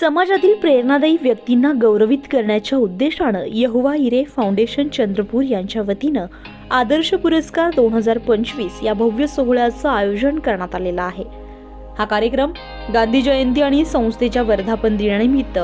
समाजातील प्रेरणादायी व्यक्तींना गौरवित करण्याच्या उद्देशानं यहुवा हिरे फाउंडेशन चंद्रपूर यांच्या वतीनं आदर्श पुरस्कार दोन हजार पंचवीस या भव्य सोहळ्याचं आयोजन करण्यात आलेलं आहे. हा कार्यक्रम गांधी जयंती आणि संस्थेच्या वर्धापन दिनानिमित्त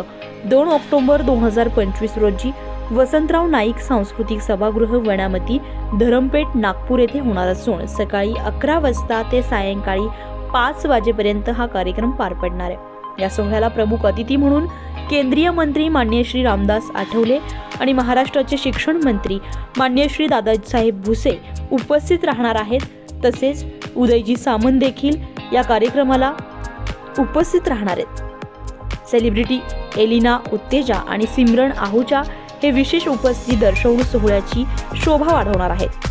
दोन ऑक्टोबर दोन हजार पंचवीस रोजी वसंतराव नाईक सांस्कृतिक सभागृह वनामती धरमपेठ नागपूर येथे होणार असून सकाळी अकरा वाजता ते सायंकाळी पाच वाजेपर्यंत हा कार्यक्रम पार पडणार आहे. या सोहळ्याला प्रमुख अतिथी म्हणून केंद्रीय मंत्री मान्य श्री रामदास आठवले आणि महाराष्ट्राचे शिक्षण मंत्री मान्य श्री दादासाहेब भुसे उपस्थित राहणार आहेत. तसेच उदयजी सामंत देखील या कार्यक्रमाला उपस्थित राहणार आहेत. सेलिब्रिटी एलिना उत्तेजा आणि सिमरन आहुजा हे विशेष उपस्थिती दर्शवून सोहळ्याची शोभा वाढवणार आहेत.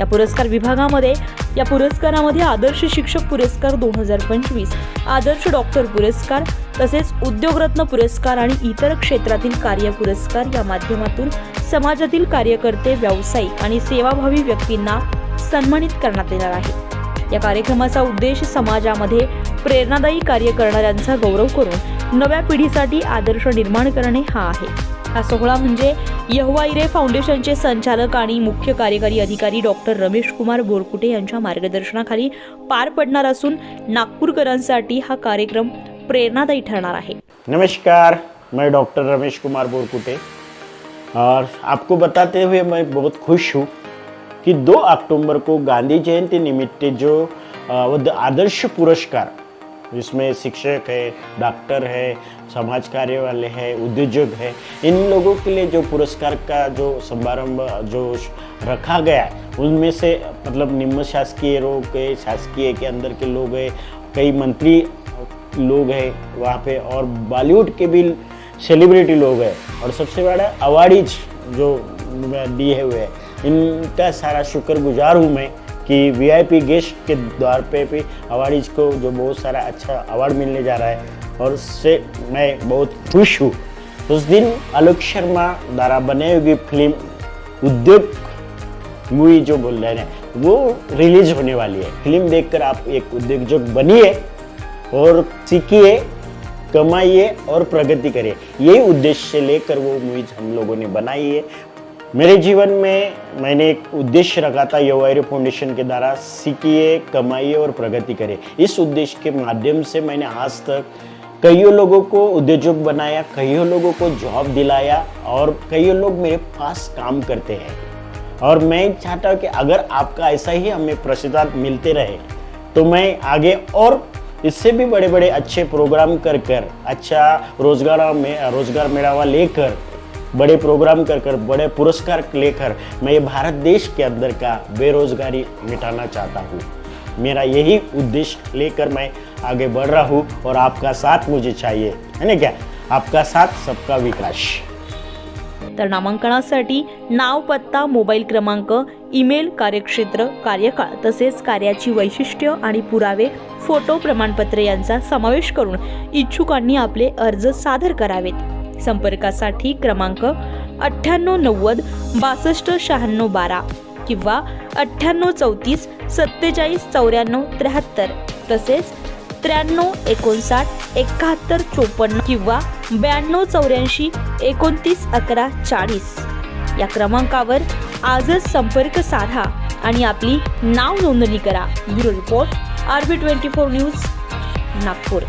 या पुरस्कार विभागामध्ये या पुरस्कारामध्ये आदर्श शिक्षक पुरस्कार दोन हजार पंचवीस आदर्श डॉक्टर पुरस्कार तसेच उद्योगरत्न पुरस्कार आणि इतर क्षेत्रातील कार्य पुरस्कार या माध्यमातून समाजातील कार्यकर्ते व्यावसायिक आणि सेवाभावी व्यक्तींना सन्मानित करण्यात येणार आहे. या कार्यक्रमाचा उद्देश समाजामध्ये प्रेरणादायी कार्य करणाऱ्यांचा गौरव करून नव्या पिढीसाठी आदर्श निर्माण करणे हा आहे. हा सोहळा म्हणजे यहुवा इरे फाउंडेशनचे संचालक आणि मुख्य कार्यकारी अधिकारी डॉक्टर रमेश कुमार बोरकुटे यांच्या मार्गदर्शनाखाली पार पडणार असून नागपूरकरांसाठी हा कार्यक्रम प्रेरणादायी ठरणार आहे. नमस्कार मैं डॉक्टर रमेश कुमार बोरकुटे और आपको बताते हुए मैं बहुत खुश हूँ कि 2 अक्टूबर को गांधी जयंती निमित्त जो द- आदर्श पुरस्कार जिसमें शिक्षक है, डॉक्टर है, समाज कार्य वाले हैं, उद्योजक है, इन लोगों के लिए जो पुरस्कार का जो समारंभ, जो रखा गया उनमें से मतलब निम्न शासकीय लोग है, शासकीय के अंदर के लोग हैं, कई मंत्री लोग हैं, वहाँ पे और बॉलीवुड के भी सेलिब्रिटी लोग हैं। और सबसे बड़ा अवार्डीज जो दिए हुए हैं, इनका सारा शुक्रगुजार हूँ मैं कि वीआईपी गेस्ट के द्वार पे भी अवार्डीज को जो बहुत सारा अच्छा अवार्ड मिलने जा रहा है। और उससे मैं बहुत खुश हूँ। उस दिन आलोक शर्मा द्वारा बनाई हुई फ़िल्म उद्योग मूवी जो बोल रहे हैं, वो रिलीज़ होने वाली है। फ़िल्म देखकर आप एक उद्योजक बनिए और सीखिए, कमाइए और प्रगति करिए। यही उद्देश्य लेकर वो मूवीज़ हम लोगों ने बनाई है। मेरे जीवन में मैंने एक उद्देश्य रखा था योवायरी फाउंडेशन के द्वारा, सीखिए, कमाइए और प्रगति करिए। इस उद्देश्य के माध्यम से मैंने आज तक कईयों लोगों को उद्योजक बनाया, कईयों लोगों को जॉब दिलाया और कईयों लोग मेरे पास काम करते हैं। और मैं चाहता हूँ कि अगर आपका ऐसा ही हमें प्रसिद्धार्थ मिलते रहे तो मैं आगे और इससे भी बड़े बड़े अच्छे प्रोग्राम कर कर अच्छा रोज़गार में, रोज़गार मेड़ावा लेकर बड़े प्रोग्राम कर कर बड़े पुरस्कार लेकर मैं ये भारत देश के अंदर का बेरोजगारी मिटाना चाहता हूँ। मेरा यही उद्देश्य लेकर मैं आगे बढ़ रहा हूँ और आपका साथ मुझे चाहिए है ना क्या? आपका साथ सबका विकास। तर नामांकनासाठी नाव पत्ता मोबाईल क्रमांक ईमेल कार्यक्षेत्र कार्यकाळ तसेच कार्याची वैशिष्ट्य आणि पुरावे फोटो प्रमाणपत्र यांचा समावेश करून इच्छुकांनी आपले अर्ज सादर करावेत. संपर्कासाठी क्रमांक अठ्ठ्याण्णव नव्वद बासष्ट शहाण्णव बारा किंवा अठ्ठ्याण्णव चौतीस सत्तेचाळीस चौऱ्याण्णव त्र्याहत्तर. तसेच त्र्याण्णव एकोणसाठ एकाहत्तर चोपन्न किंवा ब्याण्णव चौऱ्याऐंशी एकोणतीस अकरा चाळीस. या क्रमांकावर आजच संपर्क साधा आणि आपली नाव नोंदणी करा. Bureau report RB twenty four news Nagpur.